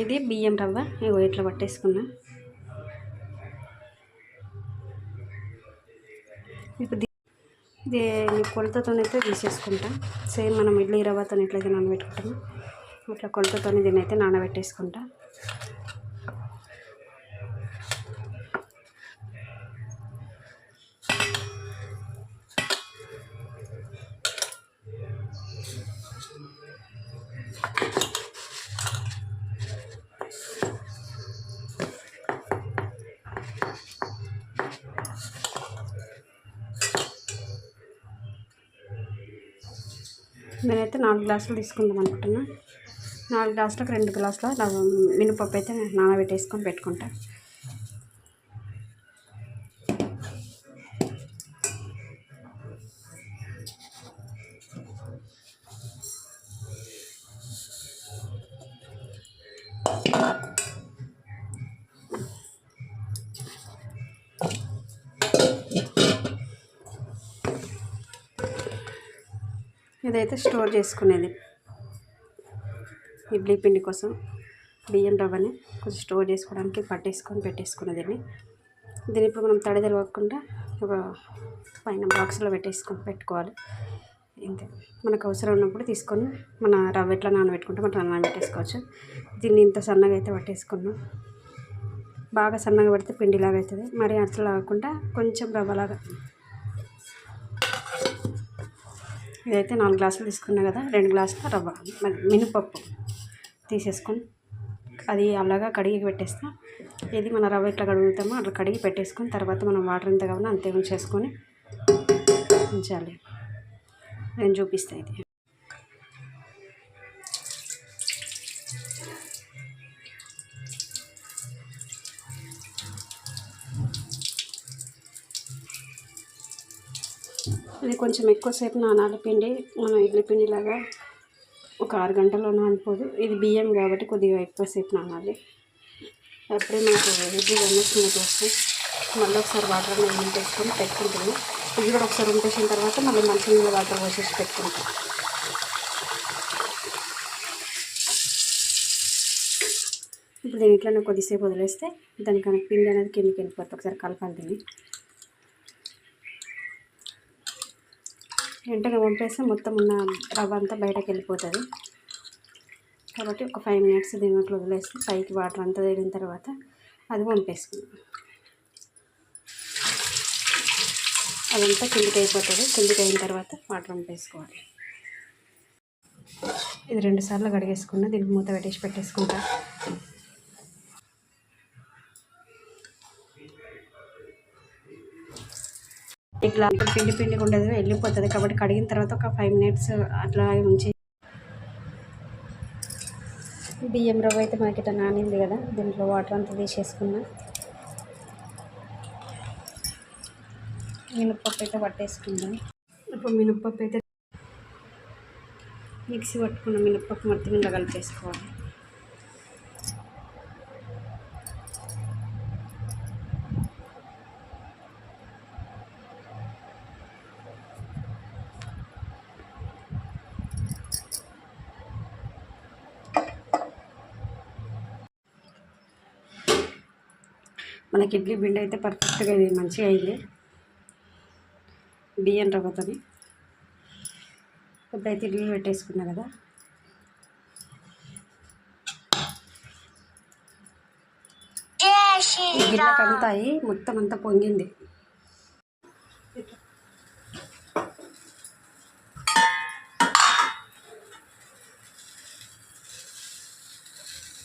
ఇది బియ్యం రవ్వ. ఇగో ఇట్లా పట్టేసుకున్నా. ఇప్పుడు దీ- కొలతతోనైతే తీసేసుకుంటా. సేమ్ మనం ఇడ్లీ రవ్వతో ఎట్లయితే నానబెట్టుకుంటాం ఇట్లా కొలతతోని దీన్ని అయితే నానబెట్టేసుకుంటా. నేనైతే నాలుగు గ్లాసులు తీసుకుందాం అనుకుంటున్నా. నాలుగు గ్లాసులకు రెండు గ్లాసుల మినపప్పు అయితే నానబెట్టేసుకొని పెట్టుకుంటాను ఇదైతే స్టోర్ చేసుకునేది. ఇడ్లీ పిండి కోసం బియ్యం రవ్వని కొంచెం స్టోర్ చేసుకోవడానికి పట్టేసుకొని పెట్టేసుకునేది దీన్ని. ఇప్పుడు మనం తడి తెలవకుండా ఒక పైన బాక్స్లో పెట్టేసుకొని పెట్టుకోవాలి. ఇంతే. మనకు అవసరం ఉన్నప్పుడు తీసుకొని మన రవ్వ ఎట్లా నానబెట్టుకుంటే మనం నానబెట్టేసుకోవచ్చు. దీన్ని ఇంత సన్నగా అయితే పట్టేసుకున్నాం బాగా సన్నగా పడితే పిండిలాగా అవుతుంది. మరి అట్లా కాకుండా కొంచెం రవ్వలాగా ఇదైతే నాలుగు గ్లాసులు తీసుకున్నా కదా రెండు గ్లాసుల రవ్వ మినపప్పు తీసేసుకొని అది అలాగా కడిగి పెట్టేస్తా. ఇది మన రవ్వ ఇట్లా కడుగుతామో అట్లా కడిగి పెట్టేసుకొని తర్వాత మనం వాటర్ ఎంత కావాలో అంతే ఉంచేసుకొని ఉంచాలి. నేను చూపిస్తాను ఇది. ఇది కొంచెం ఎక్కువసేపు నానాలి పిండి మనం ఇడ్లీ పిండి లాగా ఒక ఆరు గంటల్లో నానిపోదు ఇది బియ్యం కాబట్టి కొద్దిగా ఎక్కువసేపు నానాలి. అప్పుడే మనకు ఇడ్లీ అన్నీ స్మూత్ వస్తాయి. మళ్ళీ ఒకసారి వాటర్ ఉంటే పెట్టుకుంటాము ఇది కూడా ఒకసారి ఉంటేసిన తర్వాత మళ్ళీ మంచి నీళ్ళ వాటర్ పోసేసి పెట్టుకుంటాం. ఇప్పుడు దీని కొద్దిసేపు వదిలేస్తే దానికి పిండి అనేది కిందికి వెళ్ళిపోతుంది. ఒకసారి కలపాలి దీన్ని. వెంటనే వంపేస్తే మొత్తం ఉన్న రవ్వ అంతా బయటకు వెళ్ళిపోతుంది. కాబట్టి ఒక ఫైవ్ మినిట్స్ దీంట్లో వదిలేసి పైకి వాటర్ అంతా తేలిన తర్వాత అది వంపేసుకుందాం. అదంతా కిందికి అయిపోతుంది. కిందికి అయిన తర్వాత వాటర్ వంపేసుకోవాలి. ఇది రెండు సార్లు కడిగేసుకున్నా దీనికి మూత పెట్టేసి పెట్టేసుకుంటా. ఇట్లా పిండి పిండిగా ఉండదు వెళ్ళిపోతుంది. కాబట్టి కడిగిన తర్వాత ఒక ఫైవ్ మినిట్స్ అట్లా ఉంచి బియ్యం రవ్వ అయితే మనకి ఇట్లా నానింది కదా దీంట్లో వాటర్ అంతా తీసేసుకున్నా. మినప్పప్పు అయితే పట్టేసుకుందాం. ఇప్పుడు మినప్పప్పు అయితే మిక్సీ పట్టుకున్న మినప్పప్పు మొత్తం ఇలా కలిపేసుకోవాలి. మనకి ఇడ్లీ పిండి అయితే పర్ఫెక్ట్గా ఇది మంచిగా అయింది. బియ్యం రవ్వతోని. ఇప్పుడైతే ఇడ్లీ పెట్టేసుకున్నా కదా. ఈ అయ్యి మొత్తం అంతా పొంగింది.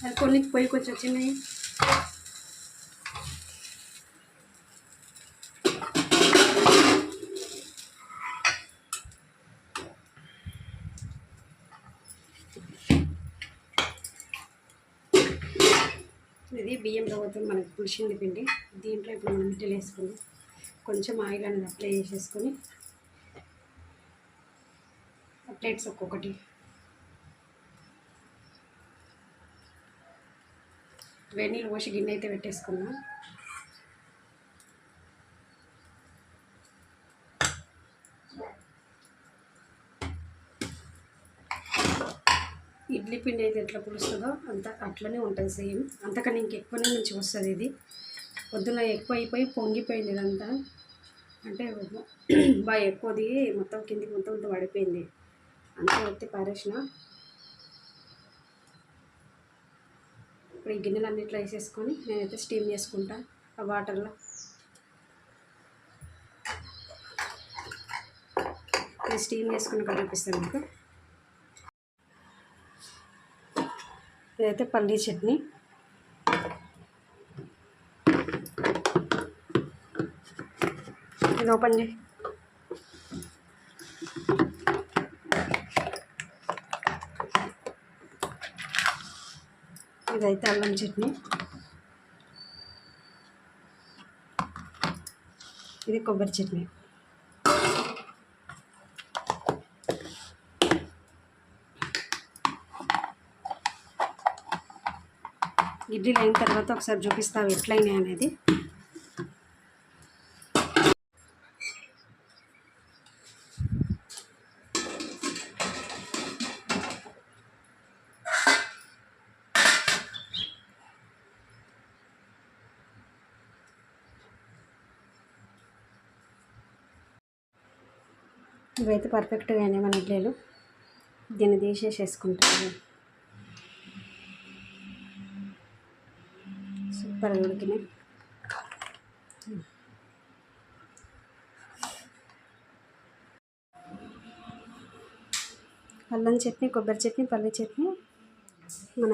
అది కొన్ని పోయి కొంచెం వచ్చినాయి ఇది బియ్యం రవ్వతో మనకి పులిసింది పిండి. దీంట్లో ఇప్పుడు మనం మిట్టలు వేసుకుని కొంచెం ఆయిల్ అనేది అప్లై చేసేసుకొని ప్లేట్స్ ఒక్కొక్కటి. వెన్నీళ్ళు పోసి గిన్నె అయితే పెట్టేసుకున్నాం ఇడ్లీ పిండి అయితే ఎట్లా పులుస్తుందో అంత అట్లనే ఉంటుంది సేమ్. అంతకన్నా ఇంకెక్కువనే నుంచి వస్తుంది ఇది. పొద్దున ఎక్కువ అయిపోయి పొంగిపోయింది ఇదంతా. అంటే బాగా ఎక్కువది మొత్తం కిందికి మొత్తం అంతా పడిపోయింది. అంతా ఎత్తి పారేసిన. ఇప్పుడు ఈ గిన్నెలు అన్నిట్లో వేసేసుకొని నేనైతే స్టీమ్ చేసుకుంటా ఆ వాటర్లో. స్టీమ్ చేసుకున్నాక చూపిస్తాను మీకు. ఇదైతే పల్లీ చట్నీ ఇది ఓపెన్ చేయి ఇదైతే అల్లం చట్నీ ఇది కొబ్బరి చట్నీ ఇడ్లీలు అయిన తర్వాత ఒకసారి చూపిస్తావు ఎట్లయినాయి అనేది. ఇవైతే పర్ఫెక్ట్గా అయినాయి మన ఇడ్లీలు. దీన్ని తీసేసేసుకుంటాను. సూపర్గా ఉడికినాయి అల్లం చట్నీ కొబ్బరి చట్నీ పల్లి చట్నీ మన